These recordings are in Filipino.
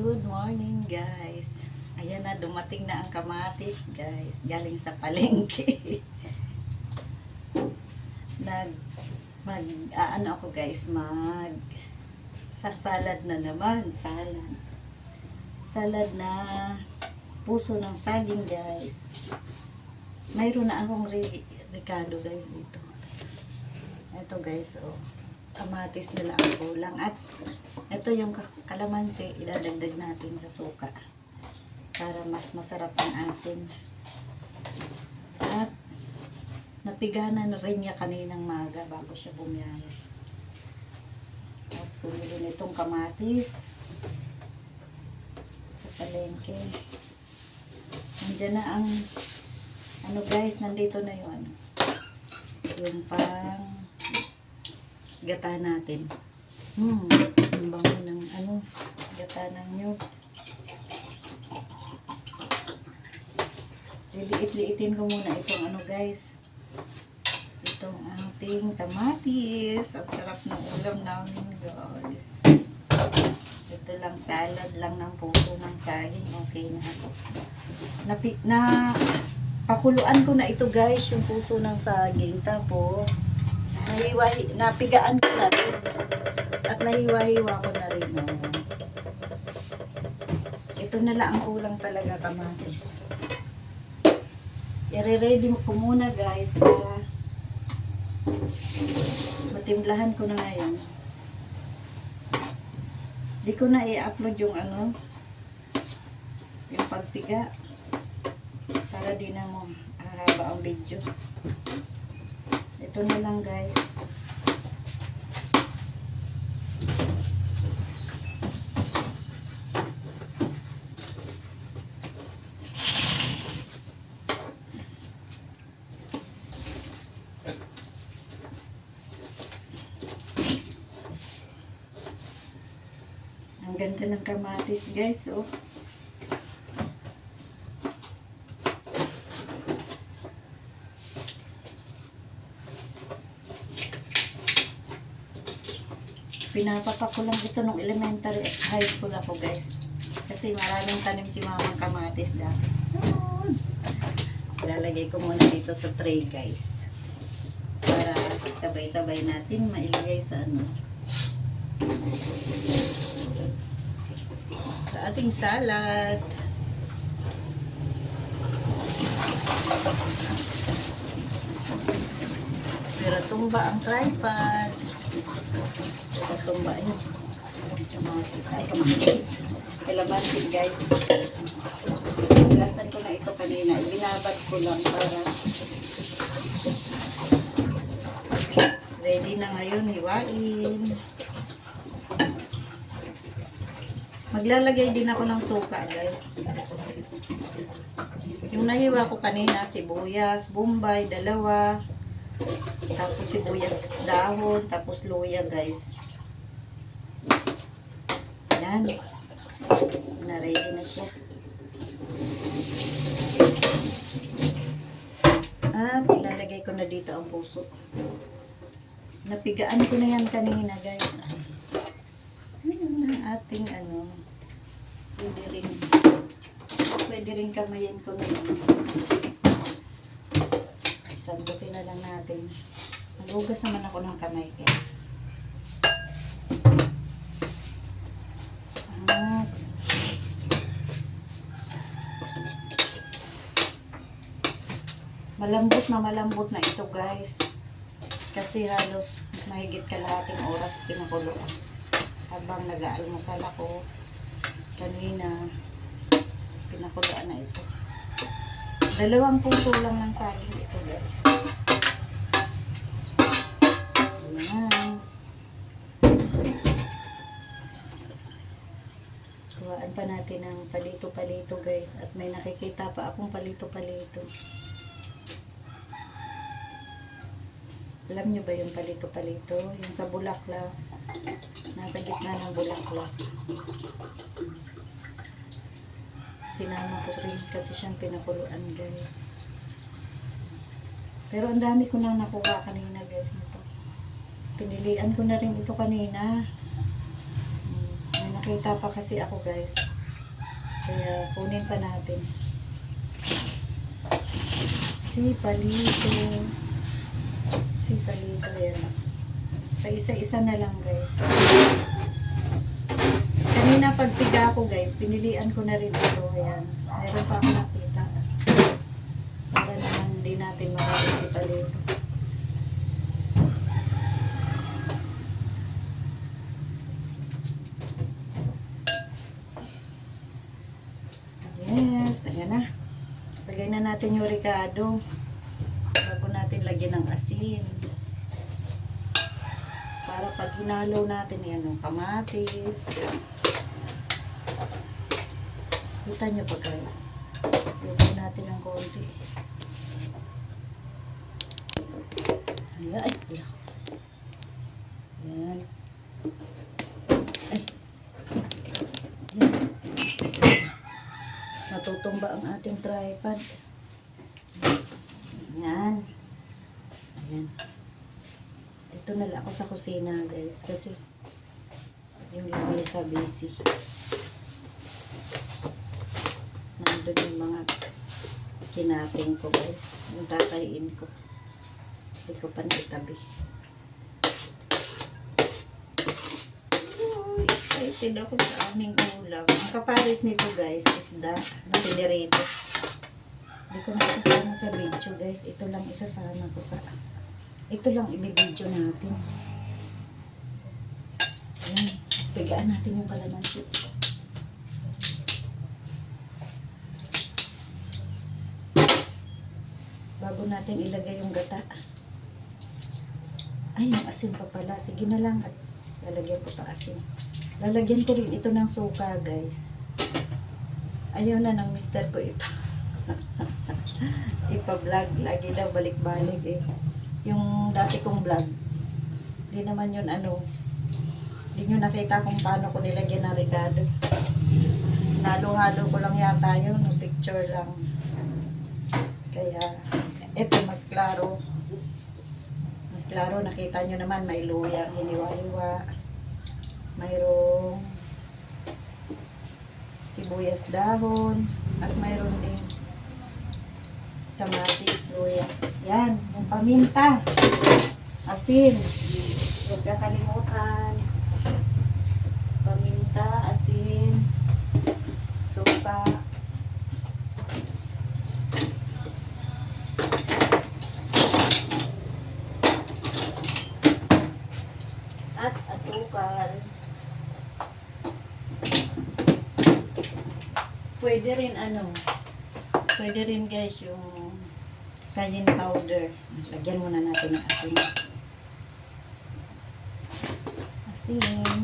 Good morning guys. Ayan na, dumating na ang kamatis guys. Galing sa palengke. Nag, mag, ah, ano ako guys, mag, sa salad na naman. Salad. Salad na puso ng saging guys. Mayroon na akong re, Ricardo guys dito. Ito guys, oh. Kamatis nila ang kulang. At ito yung ka- kalamansi, idadagdag natin sa suka. Para mas masarap ang asin. At napigana na rin niya kaninang maga bago siya bumiyaya. At bumili nitong kamatis sa palengke. Nandiyan na ang ano guys, nandito na ano. Yung pang gata natin. Hmm, ang bango ng ano, gata ng nyug. Liliit-liitin ko muna itong ano guys. Itong ating kamatis. Ang sarap ng ulam namin guys. Ito lang salad lang ng puso ng saging. Okay na ako. Napi, na pakuluan ko na ito guys, yung puso ng saging. Tapos, nahiwahi, napigaan ko na rin. At nahiwa-hiwa ko na rin. Oh. Ito na lang ang kulang talaga kamatis. I-ready ko muna guys para matimplahan ko na ngayon. Di ko na i-upload yung ano, yung pagpiga para di na mo hahaba ang video. Ito na lang guys. Ang ganda ng kamatis guys, oh. Pinapapak ko lang ito nung elementary high school ako guys. Kasi maraming tanim si mamang kamatis dati. Yun. Lalagay ko muna dito sa tray guys. Para sabay-sabay natin mailagay sa ano. Sa ating salad. Pero tumba ang tripod. Pero tumba yun. Kamatis. Ay, kamatis. Kalamansin guys. Lasan ko na ito kanina. Ibinabad ko lang para ready na ngayon hiwain. Maglalagay din ako ng suka guys. Yung nahiwa ko kanina, sibuyas, bombay, dalawa. Tapos sibuyas dahon, tapos luya guys. Yan. Na-ready na siya. At ilalagay ko na dito ang puso. Napigaan ko na yan kanina guys. Ayun ang ating ano. Pwede rin. Pwede rin kamayin ko na yan. Sandukin na lang natin. Nagugas naman ako ng kamay guys. At malambot na malambot na ito guys. Kasi halos mahigit kalahating oras pinakulo. Habang nag-aalmusal ako kanina, pinakuloan na ito. Dalawang puso lang ng saging ito guys. Ayan. Kuhaan pa natin ng palito-palito guys. At may nakikita pa akong palito-palito. Alam nyo ba yung palito-palito? Yung sa bulaklak. Nasa gitna ng bulaklak. Sinama ko rin kasi siyang pinakuluan guys. Pero ang dami ko nang nakuha kanina guys nito. Pinilian ko na rin ito kanina. May nakita pa kasi ako guys. Kaya kunin pa natin. Si Palito. Si Palito. Ayan. Sa isa-isa na lang guys. Kanina pagpiga ko guys, pinilian ko na rin ito. Ayan. Meron pa ako nakita. Para naman hindi natin marami si Palito. Yes, ayan na. Lagay na natin yung ricado. Bago natin lagyan ng asin. Para pag hinalo natin yan yung kamatis. Kita nyo pa guys. Lagyan natin ng konti. Ayan. Ay. Ayan. Ay. Ayan. Natutumba ang ating tripod. Ayan. Ayan. Dito na ako sa kusina, guys. Kasi yung lamesa busy. Nandun yung mga kinating ko, guys. Yung tatayin ko. Hindi ko pa naitabi. Excited ako sa aming ulam. Ang kapares nito, guys, isda na pinirito. Hindi ko na isasama sa video, guys. Ito lang isasama ko sa... Ito lang ibibidyo natin. Ayan. Pigaan natin yung kalamansi. Bago natin ilagay yung gata. Ay, yung asin pa pala. Sige na lang. At lalagyan ko pa asin. Lalagyan ko rin ito ng suka, guys. Ayaw na ng mister ko ipa. ipa-vlog. Lagi daw balik-balik eh. Yung dati kong vlog. Hindi naman yun ano. Hindi nyo nakita kung paano ko nilagyan ng Ricardo. Nalo-halo ko lang yata yun. No, picture lang. Kaya, eto mas klaro. Mas klaro, nakita nyo naman, may luyang hiniwa-hiwa. Mayroong sibuyas dahon. At mayroon din kamatis, luya. Yan, yung paminta. Asin. Huwag kakalimutan. Paminta, asin, suka. At asukal. Pwede rin ano, pwede rin guys yung cayenne powder. Lagyan muna natin ng asin. Asin.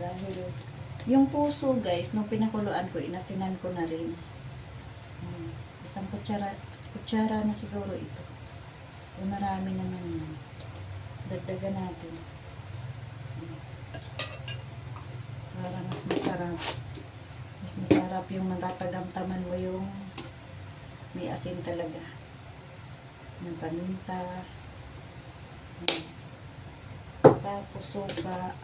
Dahil yung puso guys, nung pinakuluan ko, inasinan ko na rin. Hmm, Isang kutsara, kutsara na siguro ito. Eh, marami naman yan. Dagdagan natin. Hmm. Para mas masarap. Mas masarap yung matatagamtaman mo yung may asin talaga. Yung paninta. Hmm. Tapos suka.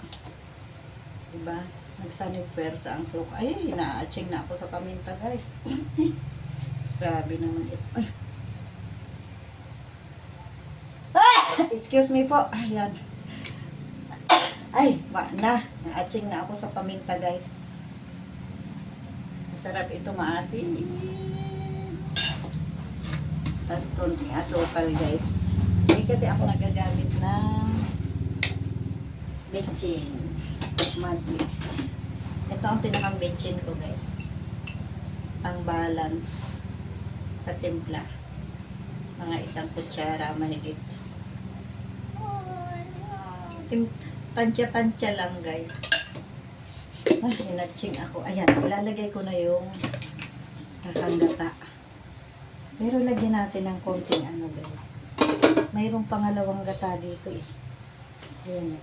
Diba? Nagsanib pwersa ang suka. Ay, na-aching na ako sa paminta guys. Grabe naman ito. Ay. Excuse me po. Ayan. Ay, ma na. Na-aching na ako sa paminta guys. Masarap ito maasin. Tapos konting asukal guys. Hindi kasi ako nagagamit ng betchin. Magic. Ito ang pinakang betchin ko guys. Pang balance sa timpla. Mga isang kutsara mahigit. Tansya-tansya lang guys. Ah, hinatching ako. Ayan, ilalagay ko na yung kakandata. Pero lagyan natin ng konting ano guys. Mayroong pangalawang gata dito eh. Ayan.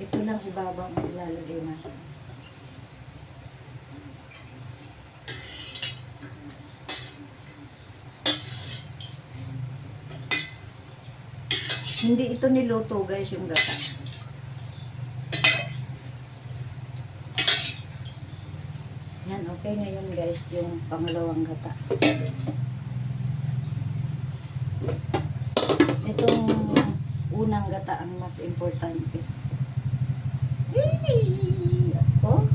Ito lang ibabang ilalagay natin. Hindi ito niluto guys yung gata. Yan, okay na yun guys, yung pangalawang gata. Gata ang mas importante. Hey! Oh,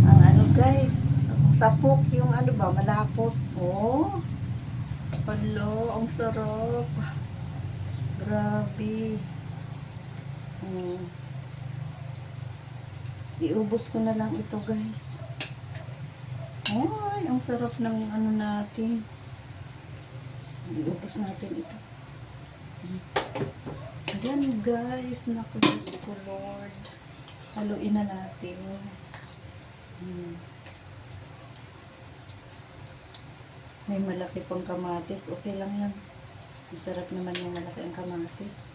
ang ano guys, ang sapok yung ano ba, malapot. Oh, Palo, ang sarap. Grabe. Hmm. Iubos ko na lang ito guys. Ay, ang sarap ng ano natin. Iubos natin ito. Hmm. Ayan guys, naku Diyos ko Lord. Haluin na natin. Hmm. May malaki pang kamatis. Okay lang yan. Masarap naman yung malaki ang kamatis.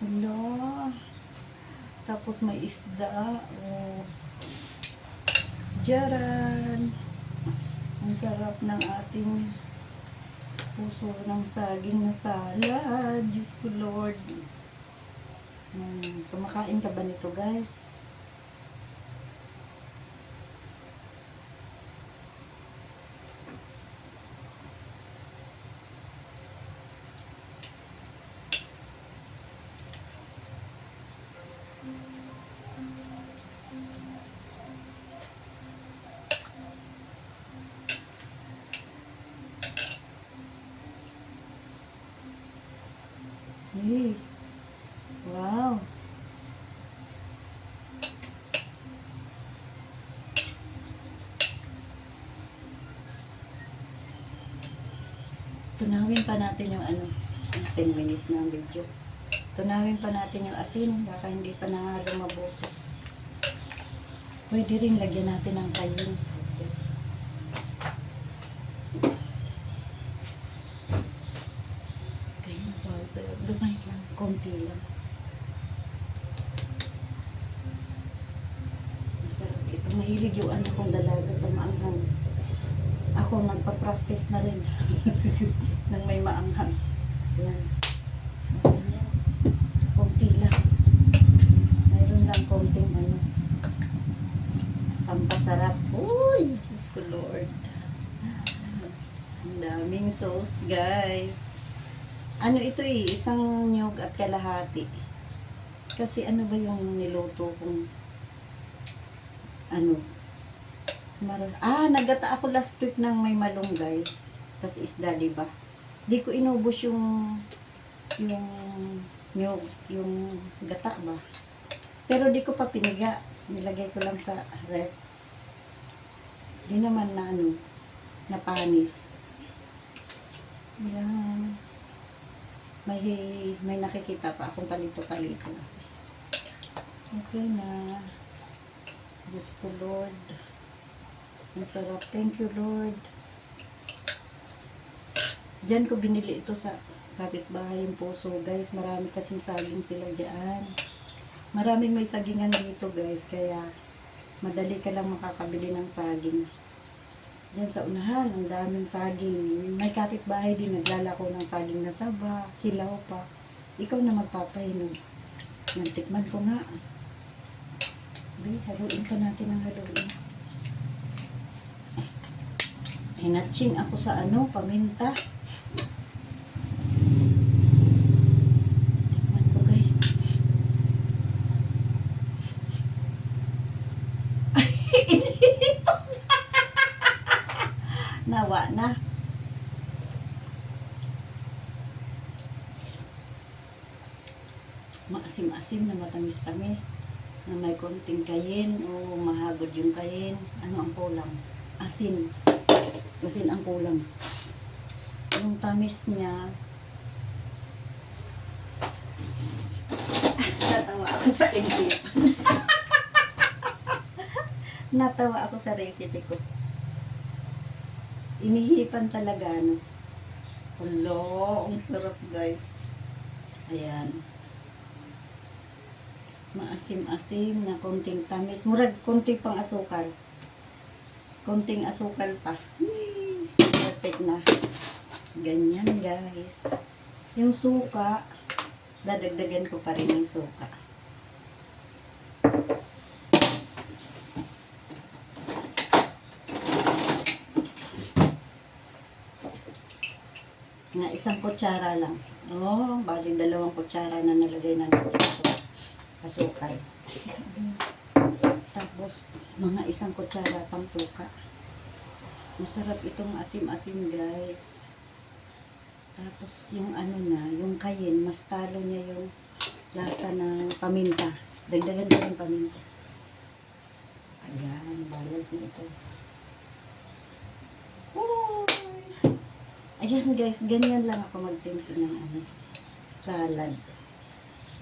Hello. Tapos may isda. Oh. Jaran. Ang sarap ng ating puso ng saging na salad. Diyos ko Lord. Hmm, kumakain ka ba nito guys? Hey. Tunawin pa natin yung ano, yung 10 minutes na ang video. Tunawin pa natin yung asin, baka hindi pa na lumabuto. Pwede rin lagyan natin ng. Kayin powder. Gamay lang, konti lang. Masarap ito. Mahilig yung anak kong dalaga sa maanghang. Ako nagpa-practice na rin nang may maanghang. Yan. Konti lang. Mayroon lang konting ano. Pampasarap. Uy! Diyos ko Lord. Ang daming sauce, guys. Ano ito eh, isang nyog at kalahati. Kasi ano ba yung niluto kong ano? Mar- ah, nagata ako last week ng may malunggay. Tapos isda, di ba? Di ko inubos yung yung nyog, yung gata ba? Pero di ko pa piniga. Nilagay ko lang sa ref. Di naman na ano, napanis. Yan. May, may nakikita pa akong palito-palito kasi. Okay na. Diyos ko, Lord. Ang sarap. Thank you, Lord. Diyan ko binili ito sa kapitbahay yung puso. Guys, marami kasing saging sila dyan. Maraming may sagingan dito, guys. Kaya, madali ka lang makakabili ng saging. Diyan sa unahan, ang daming saging. May kapitbahay din naglalako ng saging na saba, hilaw pa. Ikaw na magpapahinog. Nantikman ko nga. Be, haluin pa natin ang haluin. Hinatching ako sa ano, paminta. Tikman guys. Nawa na. Maasim-asim na matamis-tamis na may konting kayin o mahagod yung kayin. Ano ang kulang? Asin. Asin ang kulang. Yung tamis niya Natawa ako sa recipe. Natawa ako sa recipe ko. Inihipan talaga, no? Hello, ang sarap, guys. Ayan. Maasim-asim na konting tamis. Murag konting pang asukal konting asukal pa. Perfect na. Ganyan guys. Yung suka, dadagdagan ko pa rin ng suka. Na isang kutsara lang. Oh, bali dalawang kutsara na nalagay na natin. Asukal. Tapos, mga isang kutsara pang suka. Masarap itong asim-asim, guys. Tapos, yung ano na, yung kayin, mas talo niya yung lasa ng paminta. Dagdagan ko yung paminta. Ayan, balance na ito. Ayan guys, ganyan lang ako magtimpla ng ano, salad.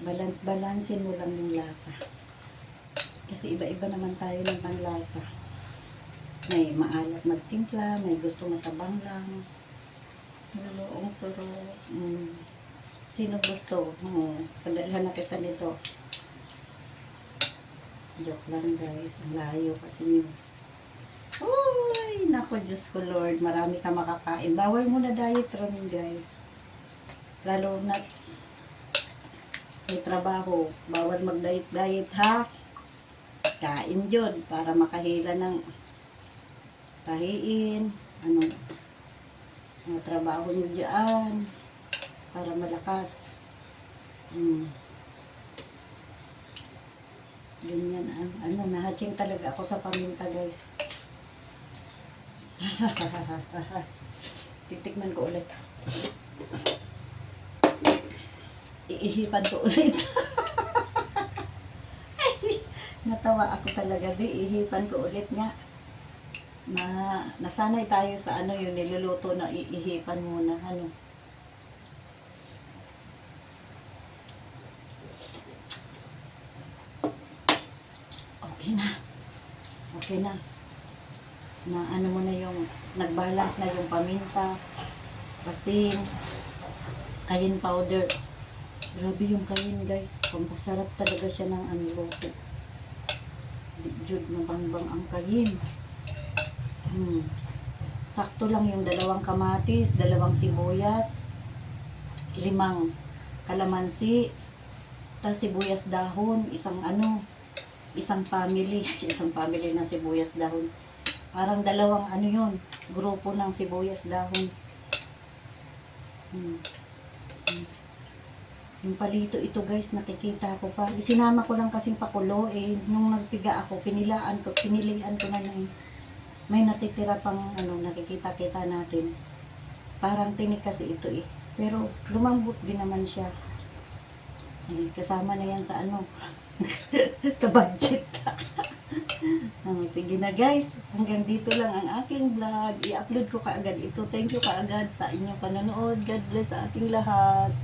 Balance-balansin mo lang yung lasa. Kasi iba-iba naman tayo ng panglasa. May maalat magtimpla, may gusto matabang lang. Luluong sarap. Mm. Sino gusto? Oo, padalhan na kita nito. Joke lang guys, ang layo kasi niyo. Uy, nako Diyos ko Lord, marami ka makakain. Bawal mo na diet ron guys. Lalo na may trabaho. Bawal mag-diet-diet ha. Kain yun para makahila ng tahiin. Ano, mga trabaho nyo dyan para malakas. Hmm. Ganyan ang ano, nahatsing talaga ako sa paminta guys. Titikman ko ulit. Iihipan ko ulit. Natawa ako talaga. Di, ihipan ko ulit nga. Na, nasanay tayo sa ano yung niluluto na iihipan muna. Ano. Okay na. Okay na na ano mo na yung nagbalance na yung paminta, asin, kayin powder. Grabe yung kayin guys. Pampasarap talaga siya ng ano loto. Jud mabangbang ang kayin. Hmm. Sakto lang yung dalawang kamatis, dalawang sibuyas, limang kalamansi, tas sibuyas dahon, isang ano, isang family, isang family na sibuyas dahon. Parang dalawang ano yun, grupo ng sibuyas dahon. Hmm. Hmm. Yung palito ito guys, nakikita ko pa. Isinama ko lang kasing pakulo eh. Nung nagpiga ako, kinilaan ko, kinilian ko na na eh. May natitira pang ano, nakikita-kita natin. Parang tinik kasi ito eh. Pero lumambot din naman siya. Eh, kasama na yan sa ano, sa budget. Oh, sige na guys, hanggang dito lang ang aking vlog. I-upload ko kaagad ito. Thank you kaagad sa inyong panonood. God bless sa ating lahat.